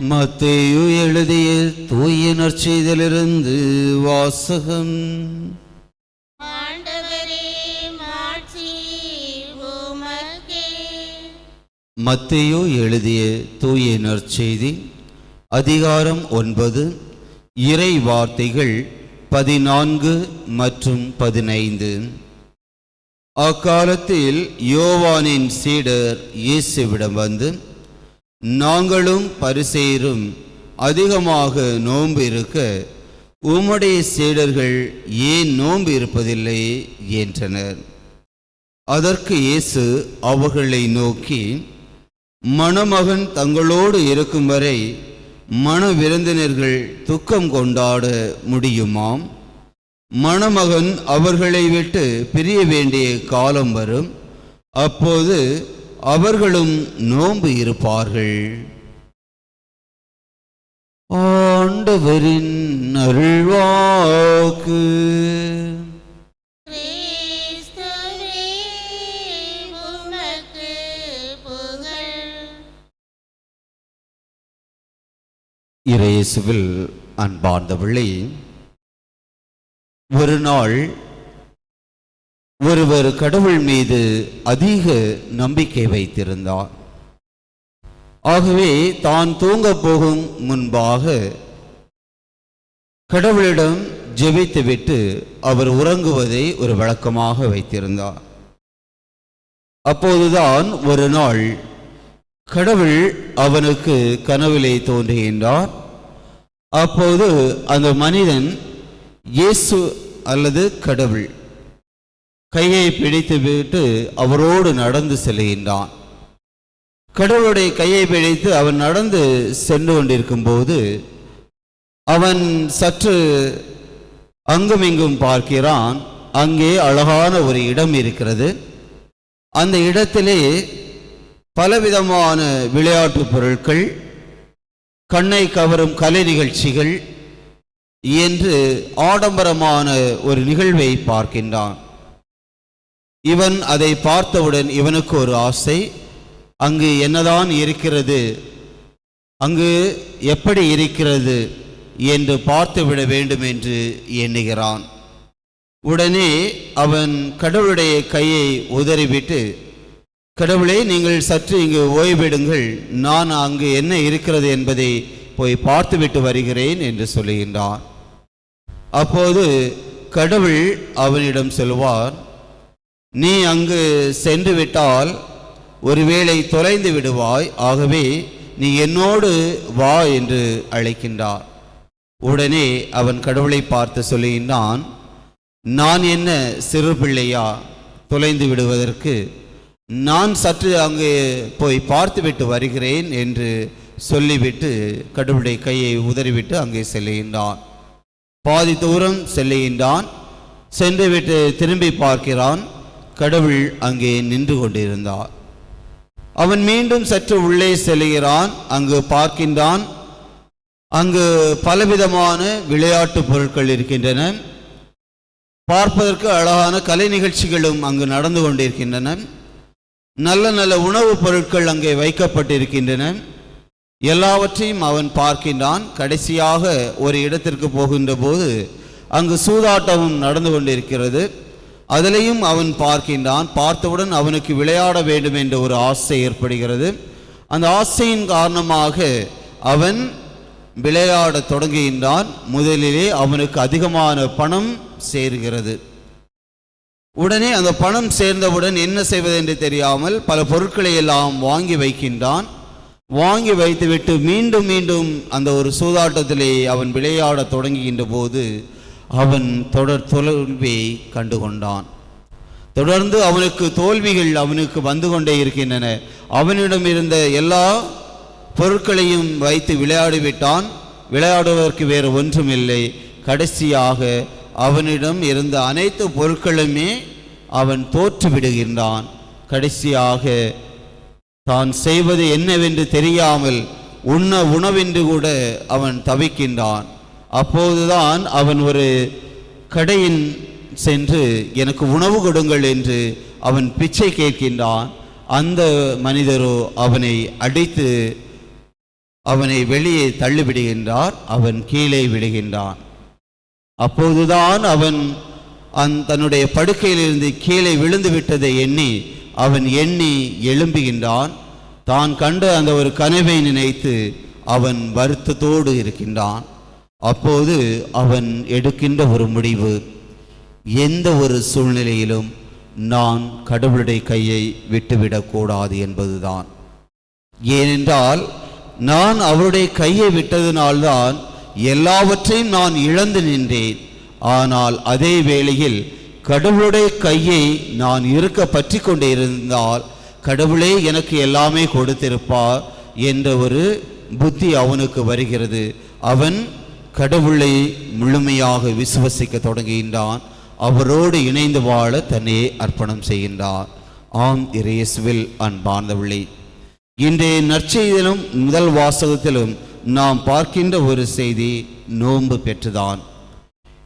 மத்தேயு எழுதிய தூய நற்செய்திலிருந்து வாசகம். மத்தேயு எழுதிய தூய நற்செய்தி அதிகாரம் ஒன்பது இறை வார்த்தைகள் பதினான்கு மற்றும் பதினைந்து. அக்காலத்தில் யோவானின் சீடர் இயேசுவிடம் வந்து நாங்களும் பரிசெயரும் அதிகமாக நோன்பு இருக்க உம்முடைய சீடர்கள் ஏன் நோன்பு இருப்பதில்லை என்றனர். அதற்கு இயேசு அவர்களை நோக்கி மணமகன் தங்களோடு இருக்கும் வரை மண விருந்தினர்கள் துக்கம் கொண்டாட முடியுமாம்? மணமகன் அவர்களை விட்டு பிரிய வேண்டிய காலம் வரும். அப்போது அவர்களும் நோன்பு இருப்பார்கள். ஆண்டவரின் அருள்வாக்கு. இறையேசுவில் உமக்கு அன்பார்ந்தவள்ளி ஒரு நாள் ஒருவர் கடவுள் மீது அதிக நம்பிக்கை வைத்திருந்தார். ஆகவே தான் தூங்கப் போகும் முன்பாக கடவுளிடம் ஜெபித்துவிட்டு அவர் உறங்குவதை ஒரு வழக்கமாக வைத்திருந்தார். அப்போதுதான் ஒரு நாள் கடவுள் அவனுக்கு கனவிலே தோன்றுகின்றார் அப்போது அந்த மனிதன் இயேசு அல்லது கடவுள் கையை பிடித்து விட்டு அவரோடு நடந்து செல்கின்றான். கடவுளுடைய கையை பிடித்து அவன் நடந்து சென்று கொண்டிருக்கும் போது அவன் சற்று அங்குமிங்கும் பார்க்கிறான். அங்கே அழகான ஒரு இடம் இருக்கிறது. அந்த இடத்திலே பலவிதமான விளையாட்டு பொருட்கள் கண்ணை கவரும் கலை நிகழ்ச்சிகள் என்று ஆடம்பரமான ஒரு நிகழ்வை பார்க்கின்றான். இவன் அதை பார்த்தவுடன் இவனுக்கு ஒரு ஆசை அங்கு என்னதான் இருக்கிறது அங்கு எப்படி இருக்கிறது என்று பார்த்துவிட வேண்டும் என்று எண்ணுகிறான். உடனே அவன் கடவுளுடைய கையை உதறிவிட்டு கடவுளே நீங்கள் சற்று இங்கு ஓய்விடுங்கள் நான் அங்கு என்ன இருக்கிறது என்பதை போய் பார்த்துவிட்டு வருகிறேன் என்று சொல்லுகின்றான். அப்போது கடவுள் அவனிடம் சொல்வார் நீ அங்கு சென்று விட்டால் ஒருவேளை தொலைந்து விடுவாய். ஆகவே நீ என்னோடு வா என்று அழைக்கின்றார். உடனே அவன் கடவுளை பார்த்து சொல்லுகின்றான் நான் என்ன சிறு பிள்ளையா? தொலைந்து விடுவதற்கு நான் சற்று அங்கு போய் பார்த்துவிட்டு வருகிறேன் என்று சொல்லிவிட்டு கடவுளுடைய கையை உதறிவிட்டு அங்கே செல்லுகின்றான். பாதி தூரம் செல்லுகின்றான். சென்றுவிட்டு திரும்பி பார்க்கிறான். கடவுள் அங்கே நின்று கொண்டிருந்தார். அவன் மீண்டும் சற்று உள்ளே செல்கிறான் அங்கு பார்க்கின்றான். அங்கு பலவிதமான விளையாட்டு பொருட்கள் இருக்கின்றன. பார்ப்பதற்கு அழகான கலை நிகழ்ச்சிகளும் அங்கு நடந்து கொண்டிருக்கின்றன. நல்ல நல்ல உணவுப் பொருட்கள் அங்கே வைக்கப்பட்டிருக்கின்றன. எல்லாவற்றையும் அவன் பார்க்கின்றான். கடைசியாக ஒரு இடத்திற்கு போகின்ற போது அங்கு சூதாட்டமும் நடந்து கொண்டிருக்கிறது. அதிலையும் அவன் பார்க்கின்றான். பார்த்தவுடன் அவனுக்கு விளையாட வேண்டும் என்ற ஒரு ஆசை ஏற்படுகிறது. அந்த ஆசையின் காரணமாக அவன் விளையாடத் தொடங்குகின்றான். முதலிலே அவனுக்கு அதிகமான பணம் சேர்கிறது. உடனே அந்த பணம் சேர்ந்தவுடன் என்ன செய்வது என்று தெரியாமல் பல பொருட்களை எல்லாம் வாங்கி வைக்கின்றான். வாங்கி வைத்துவிட்டு மீண்டும் மீண்டும் அந்த ஒரு சூதாட்டத்திலே அவன் விளையாடத் தொடங்குகின்ற போது அவன் தொடர் தோல்வியை கண்டுகொண்டான். தொடர்ந்து அவனுக்கு தோல்விகள் அவனுக்கு வந்து கொண்டே இருக்கின்றன. அவனிடம் இருந்த எல்லா பொருட்களையும் வைத்து விளையாடிவிட்டான். விளையாடுவதற்கு வேறு ஒன்றும் இல்லை கடைசியாக அவனிடம் இருந்த அனைத்து பொருட்களுமே அவன் தோற்றுவிடுகின்றான் கடைசியாக தான் செய்வது என்னவென்று தெரியாமல் உண்ண உணவென்று கூட அவன் தவிக்கின்றான். அப்போதுதான் அவன் ஒரு கடையின் சென்று எனக்கு உணவு கொடுங்கள் என்று அவன் பிச்சை கேட்கின்றான். அந்த மனிதரோ அவனை அடித்து அவனை வெளியே தள்ளிவிடுகின்றார். அவன் கீழே விடுகின்றான். அப்போதுதான் அவன் அந் தன்னுடைய படுக்கையிலிருந்து கீழே விழுந்து விட்டதை எண்ணி அவன் எண்ணி எழும்புகின்றான். தான் கண்ட அந்த ஒரு கனவை நினைத்து அவன் வருத்தத்தோடு இருக்கின்றான். அப்போது அவன் எடுக்கின்ற ஒரு முடிவு எந்த ஒரு சூழ்நிலையிலும் நான் கடவுளுடைய கையை விட்டுவிடக்கூடாது என்பதுதான். ஏனென்றால் நான் அவருடைய கையை விட்டதினால்தான் எல்லாவற்றையும் நான் இழந்து நின்றேன். ஆனால் அதே வேளையில் கடவுளுடைய கையை நான் இருக்க பற்றி கொண்டிருந்தால் கடவுளே எனக்கு எல்லாமே கொடுத்திருப்பார் என்ற ஒரு புத்தி அவனுக்கு வருகிறது. அவன் கடவுளை முழுமையாக விசுவசிக்க தொடங்குகின்றான். அவரோடு இணைந்து வாழ தன்னையே அர்ப்பணம் செய்கின்றான் ஆம் இரேஸ்வில் அன்பார்ந்தவில்லை இன்றைய நற்செய்தியிலும் முதல் வாசகத்திலும் நாம் பார்க்கின்ற ஒரு செய்தி நோன்பு பெற்றுதான்.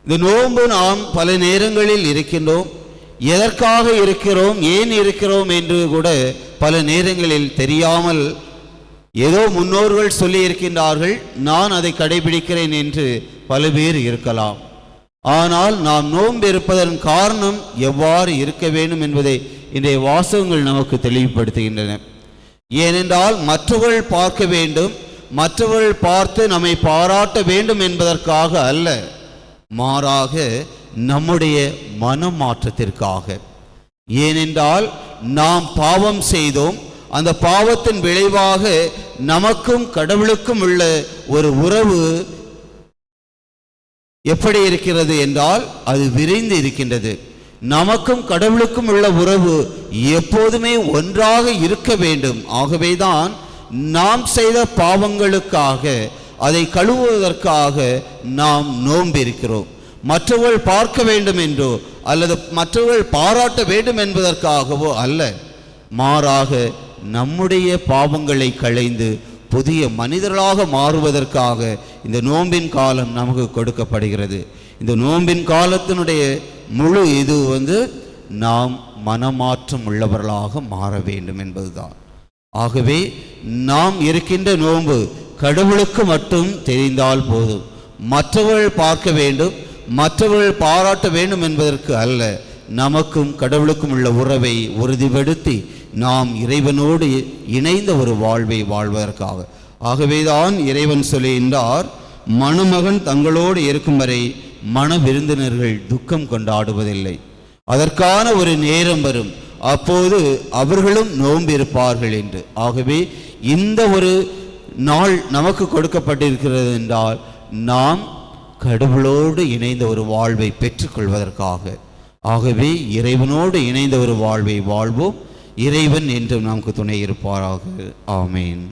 இந்த நோன்பு நாம் பல நேரங்களில் இருக்கின்றோம். எதற்காக இருக்கிறோம் ஏன் இருக்கிறோம் என்று கூட பல நேரங்களில் தெரியாமல் ஏதோ முன்னோர்கள் சொல்லி இருக்கின்றார்கள் நான் அதை கடைபிடிக்கிறேன் என்று பல பேர் இருக்கலாம். ஆனால் நாம் நோன்பு இருப்பதன் காரணம் எவ்வாறு இருக்க வேண்டும் என்பதை இன்றைய வாசகங்கள் நமக்கு தெளிவுபடுத்துகின்றன. ஏனென்றால் மற்றவர்கள் பார்க்க வேண்டும் மற்றவர்கள் பார்த்து நம்மை பாராட்ட வேண்டும் என்பதற்காக அல்ல மாறாக நம்முடைய மனமாற்றத்திற்காக. ஏனென்றால் நாம் பாவம் செய்தோம் அந்த பாவத்தின் விளைவாக நமக்கும் கடவுளுக்கும் உள்ள ஒரு உறவு எப்படி இருக்கிறது என்றால் அது விரைந்து இருக்கின்றது. நமக்கும் கடவுளுக்கும் உள்ள உறவு எப்போதுமே ஒன்றாக இருக்க வேண்டும். ஆகவேதான் நாம் செய்த பாவங்களுக்காக அதை கழுவுவதற்காக நாம் நோம்பிருக்கிறோம் மற்றவர்கள் பார்க்க வேண்டும் என்றோ அல்லது மற்றவர்கள் பாராட்ட வேண்டும் என்பதற்காகவோ அல்ல. மாறாக நம்முடைய பாவங்களை களைந்து புதிய மனிதர்களாக மாறுவதற்காக இந்த நோம்பின் காலம் நமக்கு கொடுக்கப்படுகிறது. இந்த நோம்பின் காலத்தினுடைய முழு இது வந்து நாம் மனமாற்றம் உள்ளவர்களாக மாற வேண்டும் என்பதுதான். ஆகவே நாம் இருக்கின்ற நோன்பு கடவுளுக்கு மட்டும் தெரிந்தால் போதும். மற்றவர்கள் பார்க்க வேண்டும் மற்றவர்கள் பாராட்ட வேண்டும் என்பதற்கு அல்ல. நமக்கும் கடவுளுக்கும் உள்ள உறவை உறுதிப்படுத்தி நாம் இறைவனோடு இணைந்த ஒரு வாழ்வை வாழ்வதற்காக. ஆகவேதான் இறைவன் சொல்லுகின்றார் மணமகன் தங்களோடு இருக்கும் வரை மன விருந்தினர்கள் துக்கம் கொண்டாடுவதில்லை. அதற்கான ஒரு நேரம் வரும். அப்போது அவர்களும் நோன்பு இருப்பார்கள் என்று. ஆகவே இந்த ஒரு நாள் நமக்கு கொடுக்கப்பட்டிருக்கிறது என்றால் நாம் கடவுளோடு இணைந்த ஒரு வாழ்வை பெற்றுக்கொள்வதற்காக. ஆகவே இறைவனோடு இணைந்த ஒரு வாழ்வை வாழ்வோம். இறைவன் என்றும் நமக்கு துணை இருப்பாராக. ஆமேன்.